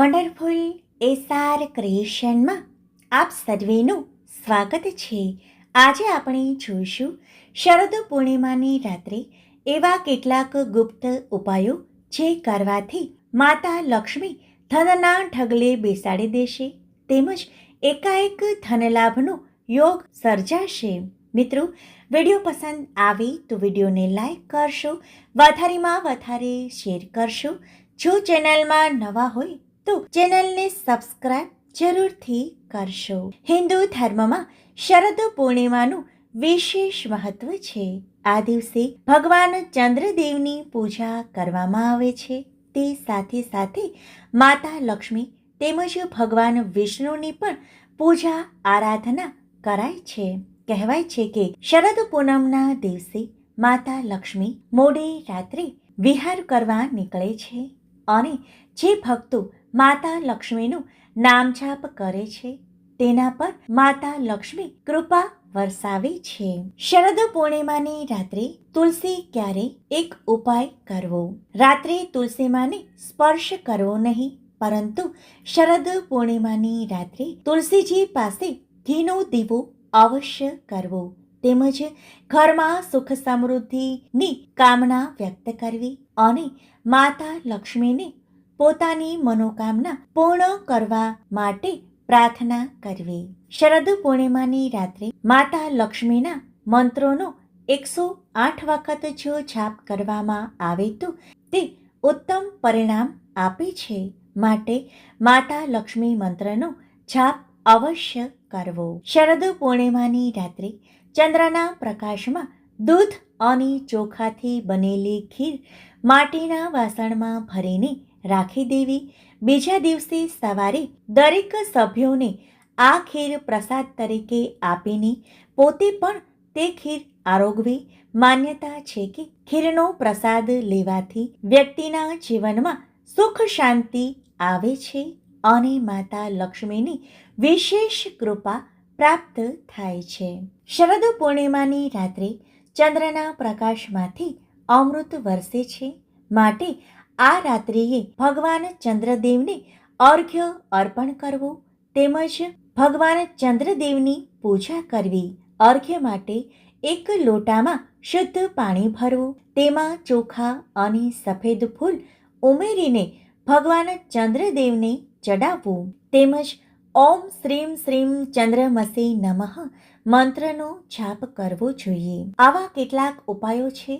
Wonderful SR ક્રિએશનમાં આપ સર્વેનું સ્વાગત છે. આજે આપણે જોઈશું શરદ પૂર્ણિમાની રાત્રે એવા કેટલાક ગુપ્ત ઉપાયો જે કરવાથી માતા લક્ષ્મી ધનના ઢગલે બેસાડી દેશે તેમજ એકાએક ધનલાભનો યોગ સર્જાશે. મિત્રો, વીડિયો પસંદ આવે તો વિડીયોને લાઈક કરશો, વધારેમાં વધારે શેર કરશો. જો ચેનલમાં નવા હોય તો ચેનલને સબસ્ક્રાઇબ જરૂરથી કરશો. હિન્દુ ધર્મમાં શરદ પૂર્ણિમાનું વિશેષ મહત્વ છે. આ દિવસે ભગવાન ચંદ્રદેવની પૂજા કરવામાં આવે છે. તે સાથે સાથે માતા લક્ષ્મી તેમજ ભગવાન વિષ્ણુની પણ પૂજા આરાધના કરાય છે. કહેવાય છે કે શરદ પૂનમના દિવસે માતા લક્ષ્મી મોડે રાત્રે વિહાર કરવા નીકળે છે. અને જે ભક્તો માતા લક્ષ્મીનું નામ જાપ કરે છે, તેના પર માતા લક્ષ્મી કૃપા વરસાવે છે. શરદ પૂર્ણિમાની રાત્રે તુલસી ક્યારે એક ઉપાય કરવો? રાત્રે તુલસીમાને સ્પર્શ કરવો નહીં, પરંતુ શરદ પૂર્ણિમાની રાત્રે તુલસીજી પાસે ઘીનો દીવો અવશ્ય કરવો. તેમજ ઘરમાં સુખ સમૃદ્ધિની કામના વ્યક્ત કરવી અને માતા લક્ષ્મીને પોતાની મનોકામના પૂર્ણ કરવા માટે પ્રાર્થના કરવી. શરદ પૂર્ણિમાની રાત્રે માતા લક્ષ્મીના મંત્રોનો એકસો આઠ વખત જો છાપ કરવામાં આવે તો તે ઉત્તમ પરિણામ આપે છે. માટે માતા લક્ષ્મી મંત્રનો છાપ અવશ્ય કરવો. શરદ પૂર્ણિમાની રાત્રે ચંદ્રના પ્રકાશમાં દૂધ અને ચોખાથી બનેલી ખીર માટીના વાસણમાં ભરીને રાખી દેવી. બીજા દિવસે સવારે દરેક સભ્યોને આ ખીર પ્રસાદ તરીકે આપીને પોતે પણ તે ખીર આરોગવી. માન્યતા છે કે ખીરનો પ્રસાદ લેવાથી વ્યક્તિના જીવનમાં સુખ શાંતિ આવે છે. અને માતા લક્ષ્મીની વિશેષ કૃપા પ્રાપ્ત થાય છે. શરદ પૂર્ણિમાની રાત્રે ચંદ્રના પ્રકાશમાંથી અમૃત વરસે છે. માટે આ રાત્રિએ ભગવાન ચંદ્રદેવને અર્ઘ્ય અર્પણ કરવું તેમજ ભગવાન ચંદ્રદેવની પૂજા કરવી, અર્ઘ્ય માટે એક લોટામાં શુદ્ધ પાણી ભરવું, તેમાં ચોખા અને સફેદ ફૂલ ઉમેરીને ભગવાન ચંદ્રદેવને ચડાવવું તેમજ ઓમ શ્રીમ શ્રીમ ચંદ્રમસે નમઃ મંત્રનો જાપ કરવો જોઈએ. આવા કેટલાક ઉપાયો છે,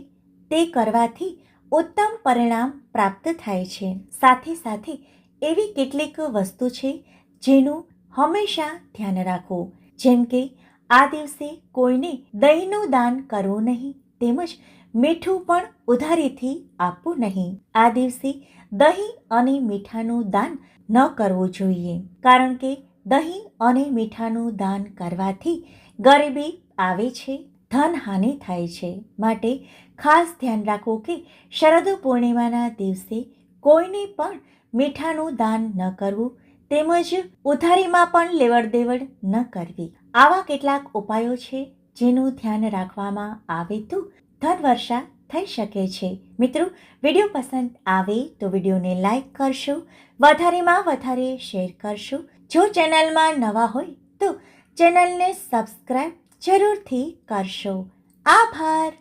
તે કરવાથી ઉત્તમ પરિણામ પ્રાપ્ત થાય છે. સાથે સાથે એવી કેટલીક વસ્તુ છે, જેનું હંમેશા ધ્યાન રાખવું જેમ કે, આ દિવસે કોઈને દહીંનું દાન કરવું નહીં તેમજ મીઠું પણ ઉધારીથી આપવું નહીં. આ દિવસે દહીં અને મીઠાનું દાન ન કરવું જોઈએ, કારણ કે દહીં અને મીઠાનું દાન કરવાથી ગરીબી આવે છે ધનહાનિ થાય છે. માટે ખાસ ધ્યાન રાખો કે શરદ પૂર્ણિમાના દિવસે કોઈને પણ મીઠાનું દાન ન કરવું તેમજ ઉધારીમાં પણ લેવડ દેવડ ન કરવી. આવા કેટલાક ઉપાયો છે જેનું ધ્યાન રાખવામાં આવે તો ધનવર્ષા થઈ શકે છે. મિત્રો, વીડિયો પસંદ આવે તો વિડીયોને લાઈક કરશો, વધારેમાં વધારે શેર કરશો. જો ચેનલમાં નવા હોય તો ચેનલને સબસ્ક્રાઈબ જરૂરથી કરશો. આભાર.